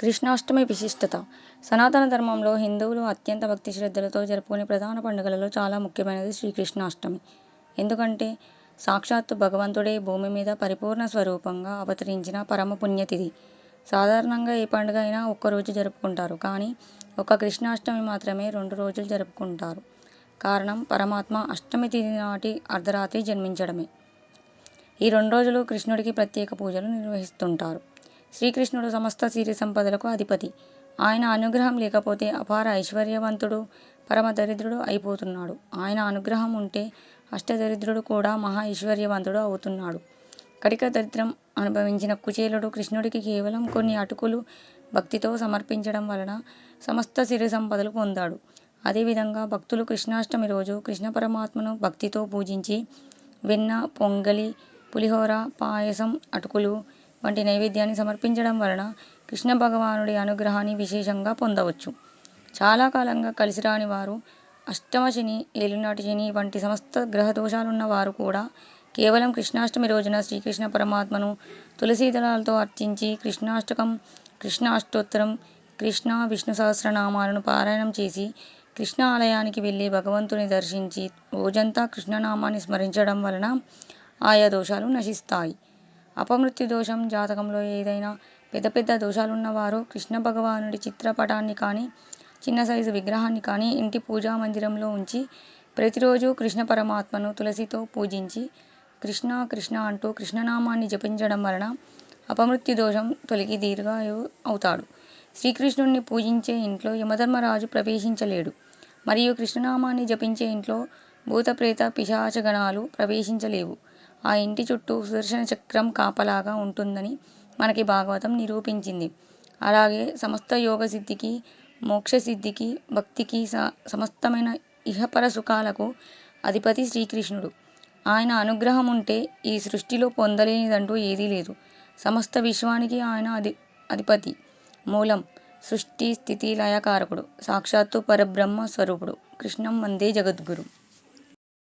కృష్ణాష్టమి విశిష్టత. సనాతన ధర్మంలో హిందువులు అత్యంత భక్తి శ్రద్ధలతో జరుపుకునే ప్రధాన పండుగలలో చాలా ముఖ్యమైనది శ్రీకృష్ణాష్టమి. ఎందుకంటే సాక్షాత్తు భగవంతుడే భూమి మీద పరిపూర్ణ స్వరూపంగా అవతరించిన పరమ పుణ్యతిథి. సాధారణంగా ఏ పండుగ అయినా ఒక్కరోజు జరుపుకుంటారు. కానీ ఒక కృష్ణాష్టమి మాత్రమే రెండు రోజులు జరుపుకుంటారు. కారణం పరమాత్మ అష్టమి తిథి నాటి అర్ధరాత్రి జన్మించడమే. ఈ రెండు రోజులు కృష్ణుడికి ప్రత్యేక పూజలు నిర్వహిస్తుంటారు. శ్రీకృష్ణుడు సమస్త సిరి సంపదలకు అధిపతి. ఆయన అనుగ్రహం లేకపోతే అపార ఐశ్వర్యవంతుడు పరమ దరిద్రుడు అయిపోతున్నాడు. ఆయన అనుగ్రహం ఉంటే అష్టదరిద్రుడు కూడా మహా ఐశ్వర్యవంతుడు అవుతున్నాడు. కడిక దరిద్రం అనుభవించిన కుచేలుడు కృష్ణుడికి కేవలం కొన్ని అటుకులు భక్తితో సమర్పించడం వలన సమస్త సిరి సంపదలు పొందాడు. అదేవిధంగా భక్తులు కృష్ణాష్టమి రోజు కృష్ణ పరమాత్మను భక్తితో పూజించి వెన్న పొంగలి పులిహోర పాయసం అటుకులు వంటి నైవేద్యాన్ని సమర్పించడం వలన కృష్ణ భగవానుడి అనుగ్రహాన్ని విశేషంగా పొందవచ్చు. చాలా కాలంగా కలిసిరాని వారు అష్టమ శని ఏలినాటి శని వంటి సమస్త గ్రహ దోషాలున్న వారు కూడా కేవలం కృష్ణాష్టమి రోజున శ్రీకృష్ణ పరమాత్మను తులసీదళాలతో అర్చించి కృష్ణాష్టకం కృష్ణాష్టోత్తరం కృష్ణ విష్ణు సహస్రనామాలను పారాయణం చేసి కృష్ణ ఆలయానికి వెళ్ళి భగవంతుని దర్శించి రోజంతా కృష్ణనామాన్ని స్మరించడం వలన ఆయా దోషాలు నశిస్తాయి. అపమృత్యు దోషం జాతకంలో ఏదైనా పెద్ద పెద్ద దోషాలున్నవారు కృష్ణ భగవానుడి చిత్రపటాన్ని కానీ చిన్న సైజు విగ్రహాన్ని కానీ ఇంటి పూజా మందిరంలో ఉంచి ప్రతిరోజు కృష్ణ పరమాత్మను తులసితో పూజించి కృష్ణ కృష్ణ అంటూ కృష్ణనామాన్ని జపించడం వలన అపమృత్యు దోషం తొలగి దీర్ఘాయు అవుతాడు. శ్రీకృష్ణుడిని పూజించే ఇంట్లో యమధర్మరాజు ప్రవేశించలేడు. మరియు కృష్ణనామాన్ని జపించే ఇంట్లో భూత ప్రేత పిశాచగణాలు ప్రవేశించలేవు. ఆ ఇంటి చుట్టూ సుదర్శన చక్రం కాపలాగా ఉంటుందని మనకి భాగవతం నిరూపించింది. అలాగే సమస్త యోగ సిద్ధికి మోక్ష సిద్ధికి భక్తికి స సమస్తమైన ఇహపర సుఖాలకు అధిపతి శ్రీకృష్ణుడు. ఆయన అనుగ్రహం ఉంటే ఈ సృష్టిలో పొందలేనిదంటూ ఏదీ లేదు. సమస్త విశ్వానికి ఆయన అధి అధిపతి. మూలం సృష్టి స్థితి లయకారకుడు సాక్షాత్తు పరబ్రహ్మ స్వరూపుడు కృష్ణం వందే జగద్గురు.